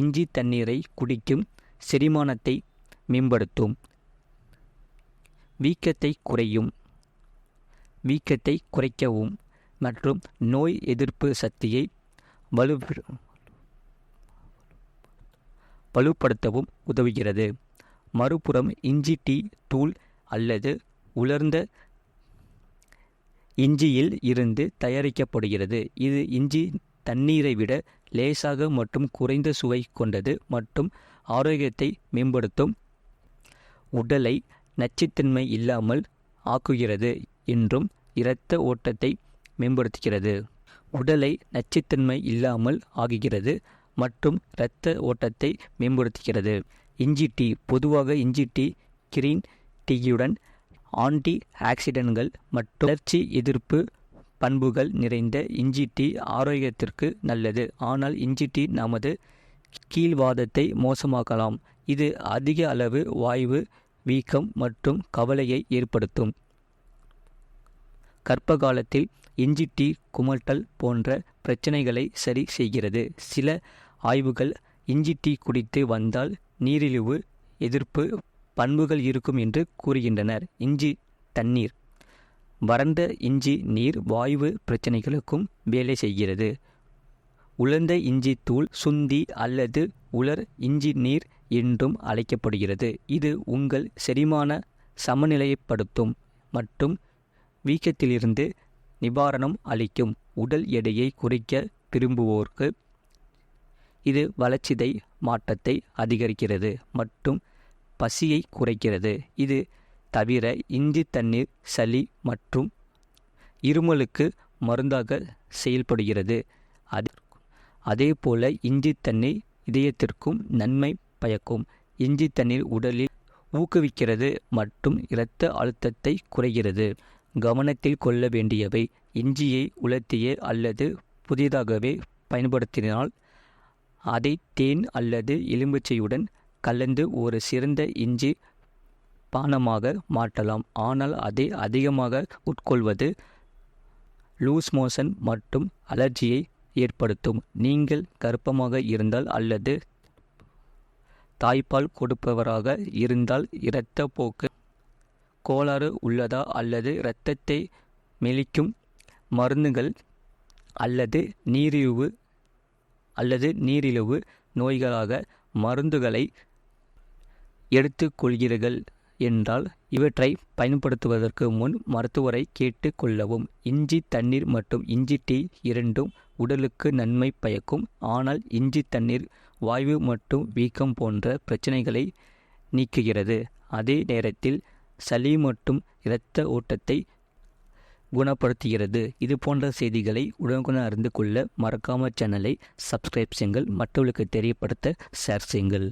இஞ்சி தண்ணீரை குடிக்கும் செரிமானத்தை மேம்படுத்தும். வீக்கத்தை குறையும். வீக்கத்தை குறைக்கவும் மற்றும் நோய் எதிர்ப்பு சக்தியை வலு வலுப்படுத்தவும் உதவுகிறது. மறுபுறம் இஞ்சி டீ தூள் அல்லது உலர்ந்த இஞ்சியில் இருந்து தயாரிக்கப்படுகிறது. இது இஞ்சி தண்ணீரை விட லேசாக மற்றும் குறைந்த சுவை கொண்டது மற்றும் ஆரோக்கியத்தை மேம்படுத்தும். உடலை நச்சுத்தன்மை இல்லாமல் ஆக்குகிறது என்றும் இரத்த ஓட்டத்தை மேம்படுத்துகிறது. உடலை நச்சுத்தன்மை இல்லாமல் ஆகுகிறது மற்றும் இரத்த ஓட்டத்தை மேம்படுத்துகிறது. இஞ்சி டீ பொதுவாக இஞ்சி டீ கிரீன் டீயுடன் ஆன்டி ஆக்சிடென்ட்கள் மற்றும் வளர்ச்சி எதிர்ப்பு பண்புகள் நிறைந்த இஞ்சி டீ ஆரோக்கியத்திற்கு நல்லது. ஆனால் இஞ்சி டீ நமது கீழ்வாதத்தை மோசமாக்கலாம். இது அதிக அளவு வாய்வு வீக்கம் மற்றும் கவலையை ஏற்படுத்தும். கர்ப்ப காலத்தில் இஞ்சி டீ குமட்டல் போன்ற பிரச்சனைகளை சரி செய்கிறது. சில ஆய்வுகள் இஞ்சி டீ குடித்து வந்தால் நீரிழிவு எதிர்ப்பு பண்புகள் இருக்கும் என்று கூறுகின்றனர். இஞ்சி தண்ணீர் வறண்ட இஞ்சி நீர் வாய்வு பிரச்சனைகளுக்கும் வேலை செய்கிறது. உலர்ந்த இஞ்சி தூள் சுந்தி அல்லது உலர் இஞ்சி நீர் என்றும் அழைக்கப்படுகிறது. இது உங்கள் செரிமான சமநிலைப்படுத்தும் மற்றும் வீக்கத்திலிருந்து நிவாரணம் அளிக்கும். உடல் எடையை குறைக்க விரும்புவோருக்கு இது வளர்ச்சிதை மாற்றத்தை அதிகரிக்கிறது மற்றும் பசியை குறைக்கிறது. இது தவிர இஞ்சி தண்ணீர் சளி மற்றும் இருமலுக்கு மருந்தாக செயல்படுகிறது. அது அதே போல இஞ்சி தண்ணீர் இதயத்திற்கும் நன்மை பயக்கும். இஞ்சி தண்ணீர் உடலில் ஊக்குவிக்கிறது மற்றும் இரத்த அழுத்தத்தை குறைகிறது கவனத்தில் கொள்ள வேண்டியவை இஞ்சியை உலர்த்திய அல்லது புதிதாகவே பயன்படுத்தினால் அதை தேன் அல்லது எலுமிச்சையுடன் கலந்து ஒரு சிறந்த இஞ்சி பானமாக மாற்றலாம். ஆனால் அதை அதிகமாக உட்கொள்வது லூஸ் மோஷன் மற்றும் அலர்ஜியை ஏற்படுத்தும். நீங்கள் கர்ப்பமாக இருந்தால் அல்லது தாய்ப்பால் கொடுப்பவராக இருந்தால் இரத்த போக்கு கோளாறு உள்ளதா அல்லது இரத்தத்தை மெலிக்கும் மருந்துகள் அல்லது நீரிழிவு அல்லது நீரிழிவு நோய்களாக மருந்துகளை எடுத்துக்கொள்கிறீர்கள். என்றால் இவற்றை பயன்படுத்துவதற்கு முன் மருத்துவரை கேட்டு கொள்ளவும். இஞ்சி தண்ணீர் மற்றும் இஞ்சி டீ இரண்டும் உடலுக்கு நன்மை பயக்கும். ஆனால் இஞ்சி தண்ணீர் வாய்வு மற்றும் வீக்கம் போன்ற பிரச்சனைகளை நீக்குகிறது. அதே நேரத்தில் சளி மற்றும் இரத்த ஓட்டத்தை குணப்படுத்துகிறது. இது போன்ற செய்திகளை உடனுக்குடன் அறிந்து கொள்ள மறக்காம சேனலை சப்ஸ்கிரைப் செய்யுங்கள். மற்றவர்களுக்கு தெரியப்படுத்த ஷேர் செய்யுங்கள்.